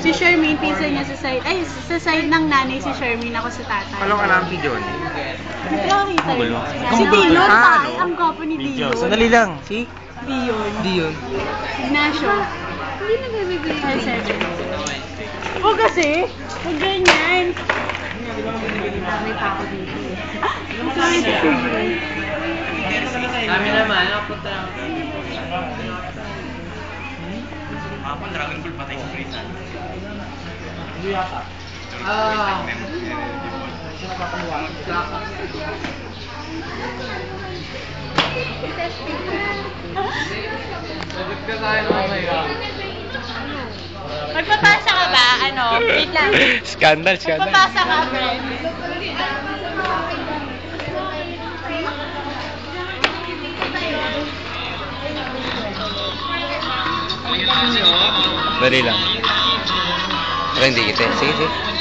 Si Shermaine, pizza niya sa side. Ay, sa side ng nanay si Shermaine, ako sa tatay. Alam ka lang video niya. Nakakita Ano ba yun. Si Dion, Ah, tay. ano? Ang gwapo ni. Dion. Sandali lang. Si? Dion. Dion. Ignacio. Hindi na bibigay. Ay, seven. Huwag kasi. Huwag ganyan. May pa ako dito. Sorry, sorry. Kami naman, ako punta lang. Ako, Dragon Ball patay sa Frisan. Ah. Sagot ka tayo mamaya. Magpapasa ka ba? Ano? Wait lang. Scandal, scandal. Magpapasa ka, friend. Dali lang. Pero hindi kita. Sige, sige. Ah.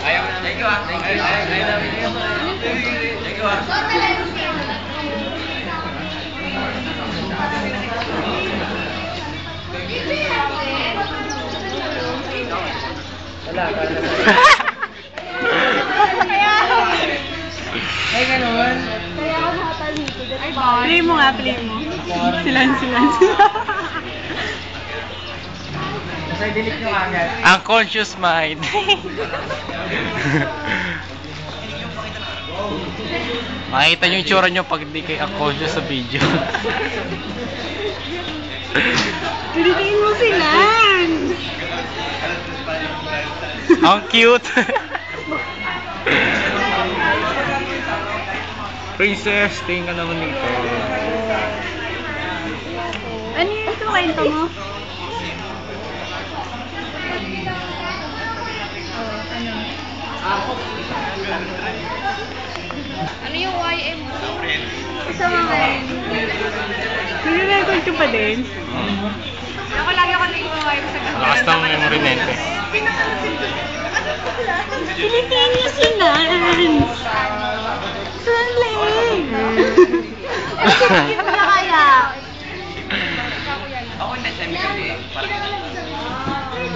Ayaw. Thank you ah. Thank you. Yun. Thank you ah. Wala, para na. Ay, ganun. Kaya ako nakatalito. Play mo nga, play mo. Silan, silan. Basta delete nyo agad. Unconscious mind. Makikita niyo yung tsura niyo pag hindi kayo unconscious sa video. Pilitiin mo silan. Ang cute. Princess, tingin ka naman nito. Ano yung ito kwento mo? Ano yung YM? Isa mga rin. Nire-record ko pa din. Ako lagi ako naging YM sa gabi. Lakas ng memory nito. Pilitiin niyo silan. Sali. Hindi ko na kaya. Ako hindi, semi kasi. Uy,